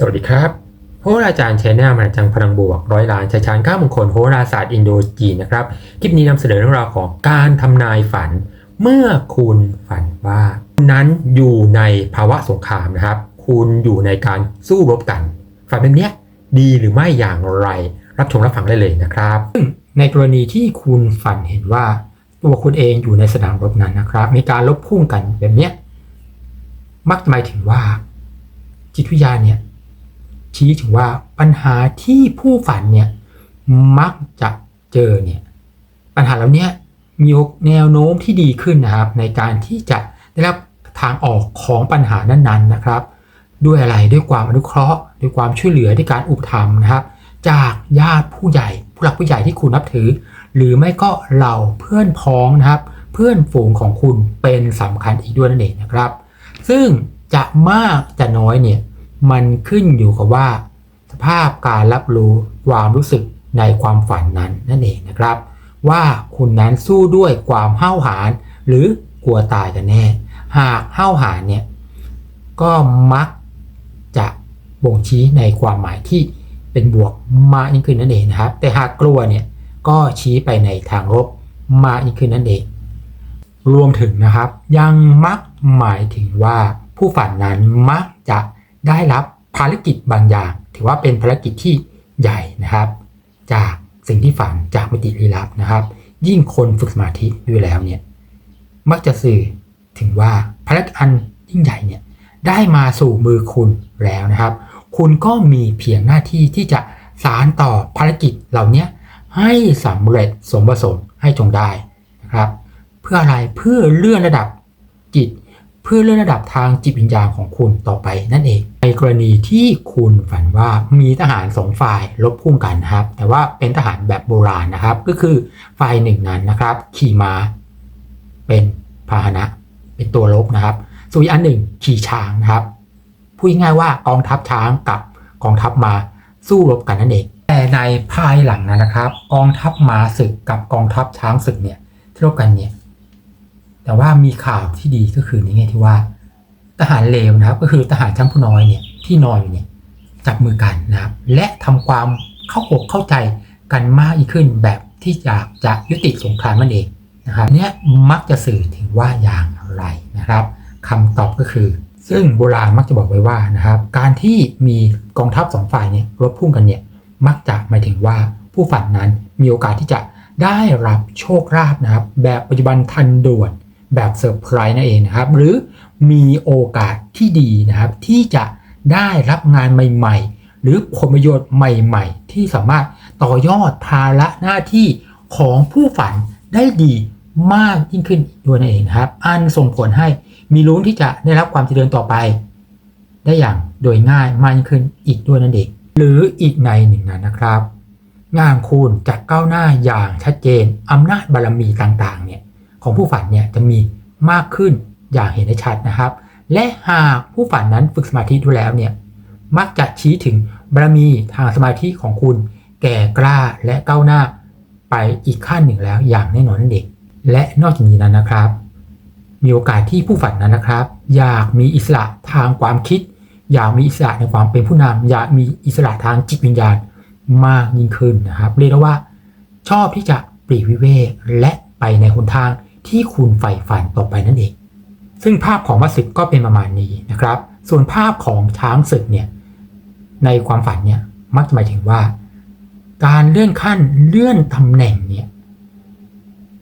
สวัสดีครับโหราจารย์ชัยนามาจังพลังบวกร้อยล้านชัยชานข้ามงคลโหราศาสตร์อินโดจีนนะครับ คลิปนี้นำเสนอเรื่องราวของการทำนายฝัน เมื่อคุณฝันว่าคุณนั้นอยู่ในภาวะสงครามนะครับ คุณอยู่ในการสู้รบกัน ฝันแบบนี้ดีหรือไม่อย่างไร รับชมรับฟังได้เลยนะครับซึ่งในกรณีที่คุณฝันเห็นว่า ตัวคุณเองอยู่ในสนามรบนั้นนะครับ มีการลบพุ่งกันแบบนี้มักจะหมายถึงว่าจิตวิทยาณเนี่ย ชี้ถึงว่าปัญหาที่ผู้ฝันเนี่ยมักจะเจอเนี่ยปัญหาเหล่านี้มีแนวโน้มที่ดีขึ้นนะครับ ในการที่จะได้รับทางออกของปัญหานั้นๆนะครับ ด้วยอะไรด้วยความอนุเคราะห์ ด้วยความช่วยเหลือด้วยการอุปถัมภ์นะครับ จากญาติผู้ใหญ่ ผู้หลักผู้ใหญ่ที่คุณนับถือ หรือไม่ก็เหล่าเพื่อนพ้องนะครับ เพื่อนฝูงของคุณเป็นสำคัญอีกด้วยนั่นเองนะครับ ซึ่งจะมากจะน้อยเนี่ย มันขึ้นอยู่กับว่า สภาพการรับรู้ความรู้สึกในความฝันนั้นนั่นเองนะครับ ว่าคุณนั้นสู้ด้วยความห้าวหาญหรือกลัวตายกันแน่ หากห้าวหาญเนี่ยก็มักจะบ่งชี้ในความหมายที่เป็นบวกมากยิ่งขึ้นนั่นเองนะครับ แต่หากกลัวเนี่ยก็ชี้ไปในทางลบมากยิ่งขึ้นนั่นเอง รวมถึงนะครับ ยังมักหมายถึงว่าผู้ฝันนั้นมักจะ ได้รับภารกิจบางอย่าง ถือว่าเป็นภารกิจที่ใหญ่นะครับ จากสิ่งที่ฝันจากมิติลี้ลับนะครับ ยิ่งคนฝึกสมาธิด้วยแล้วเนี่ยมักจะสื่อถึงว่าภารกิจอันยิ่งใหญ่เนี่ยได้มาสู่มือคุณแล้วนะครับ คุณก็มีเพียงหน้าที่ที่จะสารต่อภารกิจเหล่านี้ให้สำเร็จสมประสงค์ให้จงได้นะครับ เพื่ออะไรเพื่อเลื่อนระดับจิต เพื่อเลื่อนระดับทางจิตวิญญาณของคุณต่อไปนั่นเอง ในกรณีที่คุณฝันว่ามีทหารสองฝ่ายลบพุ่งกันนะครับ แต่ว่าเป็นทหารแบบโบราณนะครับ ก็คือฝ่ายหนึ่งนั้นนะครับ ขี่ม้าเป็นพาหนะ เป็นตัวลบนะครับส่วนอีกอันหนึ่งขี่ช้างนะครับพูดง่ายๆว่ากองทัพช้างกับกองทัพมาสู้รบกันนั่นเอง แต่ในภายหลังนั้นนะครับ กองทัพม้าศึกกับกองทัพช้างศึกเนี่ยที่รบกันเนี่ย แต่ว่ามีข่าวที่ดีก็คือนี่ไงที่ว่า ทหารเลวนะครับ ก็คือทหารชั้นผู้น้อยเนี่ยที่นอนอยู่เนี่ยจับมือกันนะครับ และทำความเข้าอกเข้าใจกันมากยิ่งขึ้นแบบที่อยากจะยุติสงครามนั่นเองนะครับเนี่ยมักจะสื่อถึงว่าอย่างไรนะครับคำตอบก็คือ ซึ่งโบราณมักจะบอกไว้ว่านะครับ การที่มีกองทัพสองฝ่ายเนี่ยรบพุ่งกันเนี่ยมักจะหมายถึงว่าผู้ฝันนั้นมีโอกาสที่จะได้รับโชคลาภนะครับ แบบปัจจุบันทันด่วน แบบเซอร์ไพรส์นั่นเองนะครับ หรือมีโอกาสที่ดีนะครับ ที่จะได้รับงานใหม่ ๆ หรือผลประโยชน์ใหม่ ๆ ที่สามารถต่อยอดภาระหน้าที่ของผู้ฝันได้ดีมากยิ่งขึ้นด้วยนั่นเองครับ อันส่งผลให้มีลุ้นที่จะได้รับความเจริญต่อไป ได้อย่างโดยง่ายมากยิ่งขึ้นอีกด้วยนั่นเองหรืออีกในหนึ่งนั้นนะครับ งานคุณจะก้าวหน้าอย่างชัดเจนอำนาจบารรมีต่างๆเนี่ย ของผู้ฝันเนี่ยจะมีมากขึ้นอย่างเห็นได้ชัดนะครับ และหากผู้ฝันนั้นฝึกสมาธิดูแล้วเนี่ยมักจะชี้ถึงบารมีทางสมาธิของคุณ แก่กล้าและก้าวหน้าไปอีกขั้นหนึ่งแล้วอย่างแน่นอนนั่นเองและนอกจากนี้นั้นนะครับ มีโอกาสที่ผู้ฝันนั้นนะครับ อยากมีอิสระทางความคิด อยากมีอิสระในความเป็นผู้นำอยากมีอิสระทางจิตวิญญาณมากยิ่งขึ้นนะครับ เรียกได้ว่า ชอบที่จะปลีกวิเวกและไปในหนทาง ที่คุณใฝ่ฝันต่อไปนั่นเอง ซึ่งภาพของมัสยิดก็เป็นประมาณนี้นะครับ ส่วนภาพของช้างศึกเนี่ยในความฝันเนี่ยมักจะหมายถึงว่า การเลื่อนขั้นเลื่อนตำแหน่งเนี่ย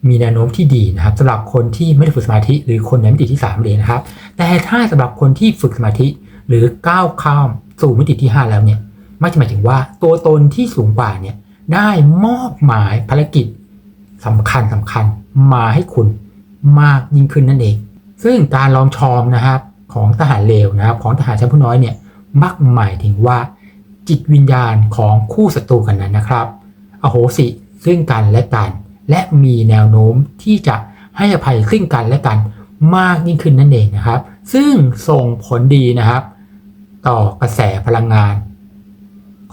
มีแนวโน้มที่ดีนะครับสำหรับคนที่ไม่ได้ฝึกสมาธิหรือคนในมิติที่3เลยนะครับ แต่ถ้าสำหรับคนที่ฝึกสมาธิหรือก้าวข้ามสู่มิติที่ 5 แล้วเนี่ยมักจะหมายถึงว่าตัวตนที่สูงกว่าเนี่ยได้มอบหมายภารกิจสำคัญสำคัญมาให้คุณ มากยิ่งขึ้นนั่นเอง ซึ่งการลองชอมนะครับของทหารเลวนะครับ ของทหารชั้นผู้น้อยเนี่ยมักหมายถึงว่า จิตวิญญาณของคู่ศัตรูกันนั้นนะครับ อโหสิซึ่งกันและกัน และมีแนวโน้มที่จะให้อภัยซึ่งกันและกันมากยิ่งขึ้นนั่นเองนะครับ ซึ่งส่งผลดีนะครับ ต่อกระแสพลังงาน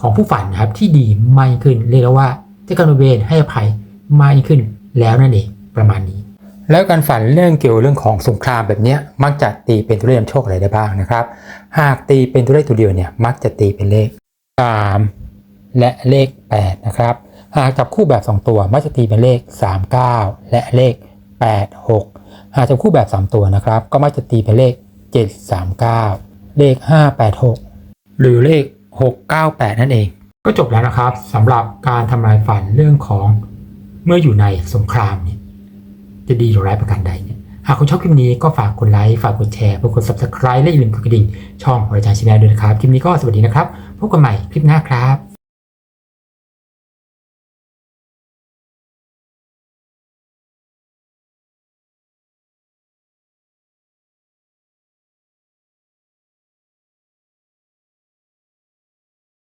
ของผู้ฝันนะครับที่ดีมากขึ้นเรียกว่าเจ้ากรรมเวรให้อภัยมากยิ่งขึ้นแล้วนั่นเองประมาณนี้ แล้วการฝันเรื่องเกี่ยวเรื่องของสงครามแบบนี้มักจะตีเป็นตัวเลขนำโชคอะไรได้บ้างนะครับ หากตีเป็นตัวเลขตัวเดียวเนี่ยมักจะตีเป็นเลข 3 และเลข 8 นะครับ หากจับคู่แบบ 2 ตัวมักจะตีเป็นเลข 39 และเลข 86 หากจับคู่แบบ 3 ตัวนะครับ ก็มักจะตีเป็นเลข 739 เลข 586 หรือเลข 698 นั่นเอง ก็จบแล้วนะครับสำหรับการทำนายฝันเรื่องของเมื่ออยู่ในสงครามเนี่ย จะดีหรือร้ายประการใดเนี่ยหากคุณชอบคลิปนี้ก็ฝากกดไลค์ฝากกดแชร์ฝากกด subscribe และอย่าลืมกดกระดิ่งช่องของอาจชาแนลด้วยนะครับ คลิปนี้ก็สวัสดีนะครับ พบกันใหม่คลิปหน้าครับ